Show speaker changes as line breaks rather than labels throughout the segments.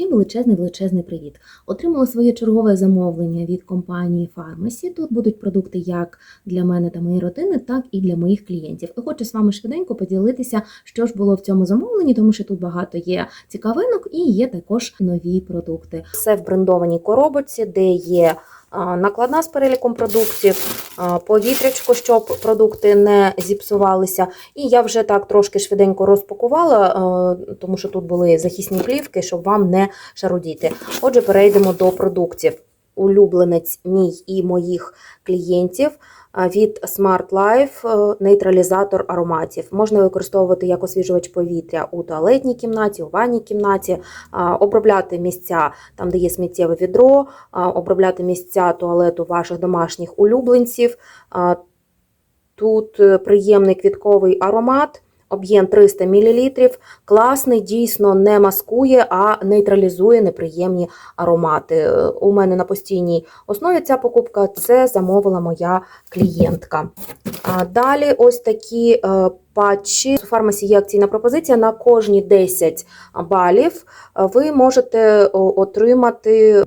Всім величезний величезний привіт! Отримала своє чергове замовлення від компанії Pharmacy. Тут будуть продукти як для мене та моєї родини, так і для моїх клієнтів. І хочу з вами швиденько поділитися, що ж було в цьому замовленні, тому що тут багато є цікавинок і є також нові продукти. Все в брендованій коробочці, де є накладна з переліком продуктів, повітрячко, щоб продукти не зіпсувалися. І я вже так трошки швиденько розпакувала, тому що тут були захисні плівки, щоб вам не шарудіти. Отже, перейдемо до продуктів. Улюбленець мій і моїх клієнтів від Smart Life е, нейтралізатор ароматів. Можна використовувати як освіжувач повітря у туалетній кімнаті, у ванній кімнаті, обробляти місця там, де є сміттєве відро, обробляти місця туалету ваших домашніх улюбленців. Тут е, приємний квітковий аромат. Об'єм 300 мл, класний, дійсно не маскує, а нейтралізує неприємні аромати. У мене на постійній основі ця покупка це замовила моя клієнтка. А Далі ось такі е, патчі. У фармасі є акційна пропозиція на кожні 10 балів. е, Ви можете отримати.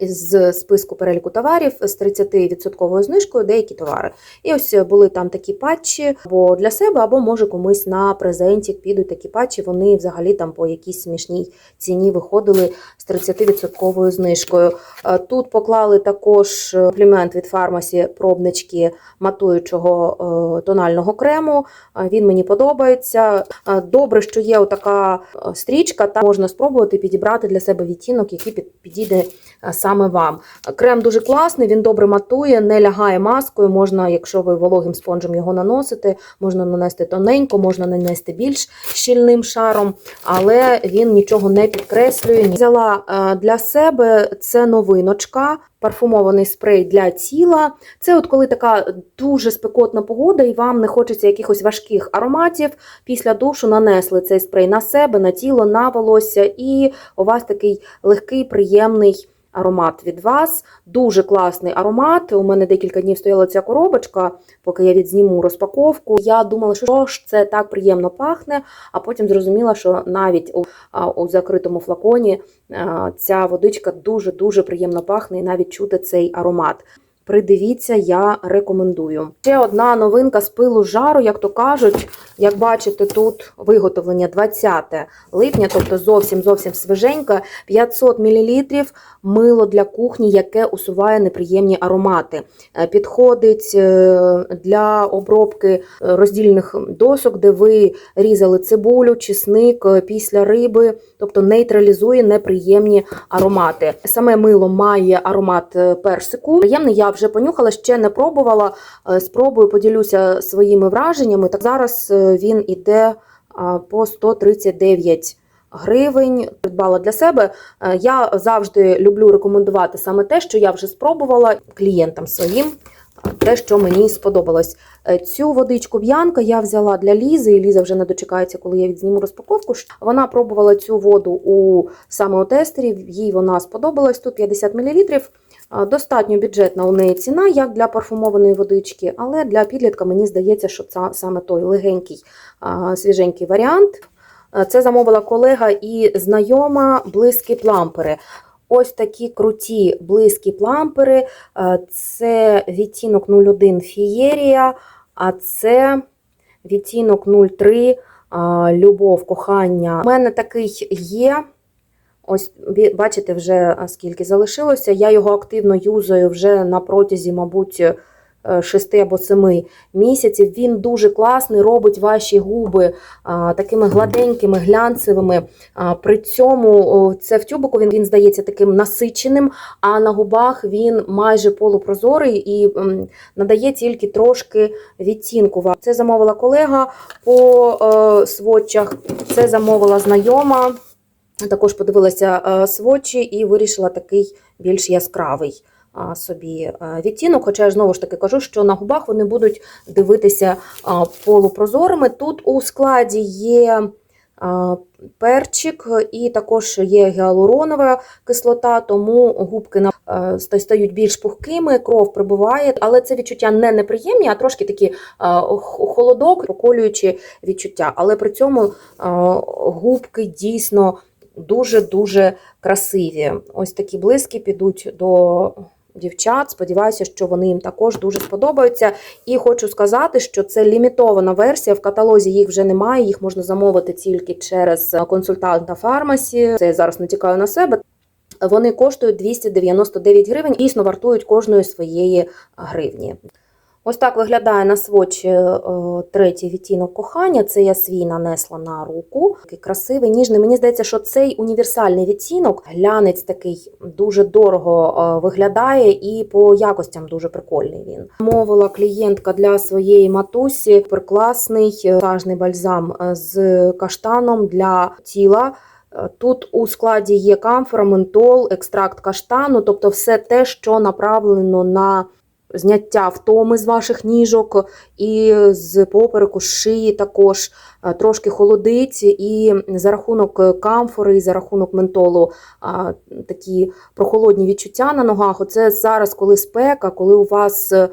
З списку переліку товарів з 30% знижкою деякі товари. І ось були там такі патчі або для себе, або може комусь на презентик підуть такі патчі. Вони взагалі там по якійсь смішній ціні виходили з 30% знижкою. Е, Тут поклали також комплімент від фармасі пробнички матуючого е, тонального крему. Е, Він мені подобається. Е, Добре, що є така стрічка, та можна спробувати підібрати для себе відтінок, який підійде е, саме вам. Крем дуже класний, він добре матує, не лягає маскою. Можна, якщо ви вологим спонжем його наносите, можна нанести тоненько, можна нанести більш щільним шаром, але він нічого не підкреслює. Взяла е, для себе це новиночка. Парфумований спрей для тіла. Це от коли така дуже спекотна погода, і вам не хочеться якихось важких ароматів. Після душу нанесли цей спрей на себе, на тіло, на волосся, і у вас такий легкий, приємний аромат від вас. Дуже класний аромат. У мене декілька днів стояла ця коробочка, поки я відзніму розпаковку. Я думала, що ж це так приємно пахне, а потім зрозуміла, що навіть у, у закритому флаконі ця водичка дуже-дуже приємно пахне і навіть чути цей аромат. Придивіться, я рекомендую. Ще одна новинка з пилу жару, як то кажуть, як бачите, тут виготовлення 20 липня, тобто зовсім зовсім свіженька, 500 мл мило для кухні, яке усуває неприємні аромати. Е, Підходить е, для обробки е, роздільних досок, де ви різали цибулю, чесник після риби, тобто нейтралізує неприємні аромати. Саме мило має аромат персику. Приємний я вже понюхала, ще не пробувала. Е, Спробую, поділюся своїми враженнями. Так зараз е, він іде по 139 гривень. Придбала для себе. Е, Я завжди люблю рекомендувати саме те, що я вже спробувала клієнтам своїм. Те, що мені сподобалось. Е, Цю водичку б'янка я взяла для Лізи, і Ліза вже не дочекається, коли я відзніму розпаковку. Вона пробувала цю воду у саме у тестері, їй вона сподобалась. Тут 50 мл. Достатньо бюджетна у неї ціна, як для парфумованої водички, але для підлітка мені здається, що це саме той легенький, свіженький варіант. Це замовила колега і знайома близькі плампери. Ось такі круті близькі плампери. Це відтінок 01 Фієрія, а це відтінок 03 Любов, кохання. У мене такий є. Ось бачите, вже скільки залишилося. Я його активно юзаю вже на протязі, мабуть, 6 або 7 місяців. Він дуже класний, робить ваші губи такими гладенькими, глянцевими. При цьому це в тюбику він, він здається таким насиченим, а на губах він майже полупрозорий і надає тільки трошки відтінку. Це замовила колега по е, сводчах, це замовила знайома. Також подивилася е, сводчі і вирішила такий більш яскравий собі е, відтінок. Хоча я знову ж таки кажу, що на губах вони будуть дивитися полупрозорими. Тут у складі є перчик і також є гіалуронова кислота, тому губки е, стають більш пухкими, кров прибуває, але це відчуття не неприємні, а трошки такі е, холодок, поколюючі відчуття. Але при цьому е, губки дійсно дуже-дуже красиві. Ось такі блиски підуть до дівчат. Сподіваюся, що вони їм також дуже сподобаються. І хочу сказати, що це лімітована версія. В каталозі їх вже немає. Їх можна замовити тільки через консультанта фармасі. Це я зараз не тікаю на себе. Вони коштують 299 гривень, дійсно вартують кожної своєї гривні. Ось так виглядає на сводчі е, третій відтінок кохання. Це я свій нанесла на руку. Такий красивий, ніжний. Мені здається, що цей універсальний відтінок, глянець такий дуже дорого е, виглядає і по якостям дуже прикольний він. Мовила клієнтка для своєї матусі прекрасний тажний бальзам е, з каштаном для тіла. Е, Тут у складі є камфора, ментол, екстракт каштану, тобто все те, що направлено на зняття втоми з ваших ніжок, і з попереку, з шиї також е, трошки холодить, і за рахунок камфори, і за рахунок ментолу такі прохолодні відчуття на ногах. Оце зараз, коли спека, коли у вас е,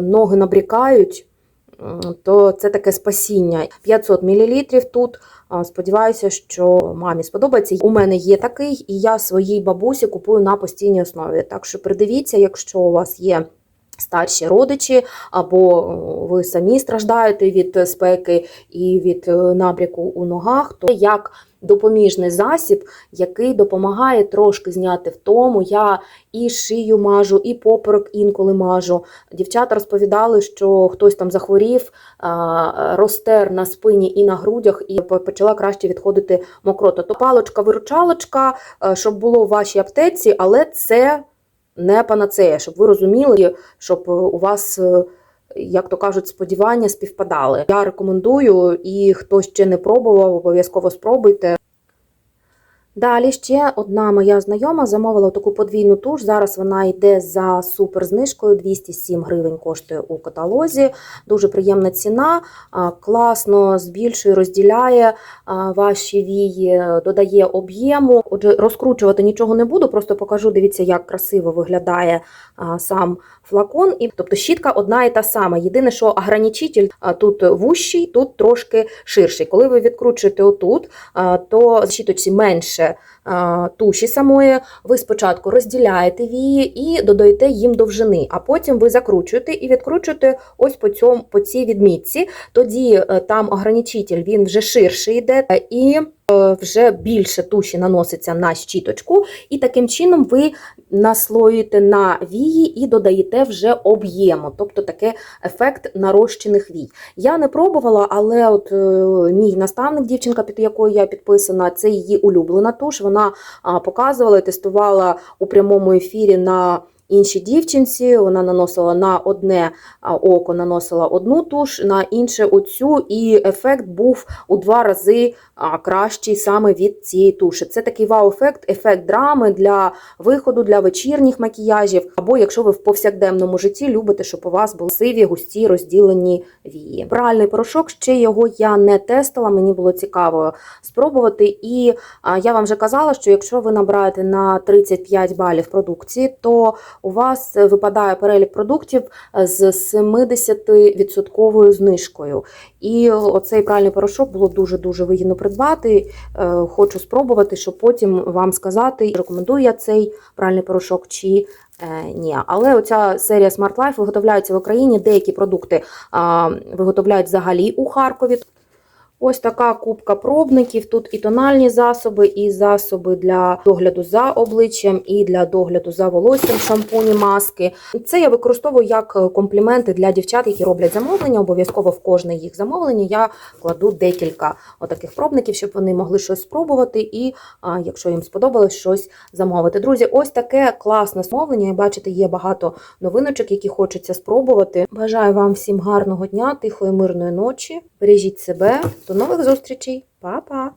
ноги набрікають, то це таке спасіння. 500 мл тут. Сподіваюся, що мамі сподобається. У мене є такий, і я своїй бабусі купую на постійній основі. Так що придивіться, якщо у вас є. Старші родичі, або ви самі страждаєте від спеки і від е, набряку у ногах, то як допоміжний засіб, який допомагає трошки зняти втому. Я і шию мажу, і поперек інколи мажу. Дівчата розповідали, що хтось там захворів, розтер на спині і на грудях, і почала краще відходити мокрота. То палочка-виручалочка, е, щоб було в вашій аптеці, але це не панацея, щоб ви розуміли, щоб у вас, е, як то кажуть, сподівання співпадали. Я рекомендую, і хто ще не пробував, обов'язково спробуйте. Далі ще одна моя знайома замовила таку подвійну туш. Зараз вона йде за суперзнижкою. 207 гривень коштує у каталозі. Дуже приємна ціна, класно збільшує, розділяє ваші вії, додає об'єму. Отже, розкручувати нічого не буду, просто покажу. Дивіться, як красиво виглядає сам флакон. І, тобто щітка одна і та сама. Єдине, що ограничитель тут вущий, тут трошки ширший. Коли ви відкручуєте отут, то щіточці менше туші самої. Ви спочатку розділяєте вії і додаєте їм довжини, а потім ви закручуєте і відкручуєте ось по цьому по цій відмітці. Тоді е, там ограничитель він вже ширше йде е, і е, вже більше туші наноситься на щіточку, і таким чином ви наслоюєте на вії і додаєте вже об'єму, тобто таке ефект нарощених вій. Я не пробувала, але от е, мій наставник, дівчинка, під якою я підписана, це її улюблена туш. Вона а, показувала і тестувала у прямому ефірі на іншій дівчинці. Вона наносила на одне око, наносила одну туш, на інше оцю, і ефект був у два рази кращий саме від цієї туші. Це такий вау-ефект, ефект драми для виходу, для вечірніх макіяжів. Або якщо ви в повсякденному житті любите, щоб у вас були сиві, густі, розділені вії. Пральний порошок, ще його я не тестила, мені було цікаво спробувати. І я вам вже казала, що якщо ви набираєте на 35 балів продукції, то у вас випадає перелік продуктів з 70% знижкою. І оцей пральний порошок було дуже-дуже вигідно придбати. Е, Хочу спробувати, щоб потім вам сказати, рекомендую я цей пральний порошок чи е, ні. Але оця серія Smart Life виготовляється в Україні. Деякі продукти виготовляють взагалі у Харкові. Ось така кубка пробників. Тут і тональні засоби, і засоби для догляду за обличчям, і для догляду за волоссям, шампуні, маски. Це я використовую як компліменти для дівчат, які роблять замовлення. Обов'язково в кожне їх замовлення я кладу декілька отаких пробників, щоб вони могли щось спробувати, і якщо їм сподобалось, щось замовити. Друзі, ось таке класне замовлення. Бачите, є багато новиночок, які хочеться спробувати. Бажаю вам всім гарного дня, тихої, мирної ночі. Бережіть себе. Нових зустрічей. Па-па!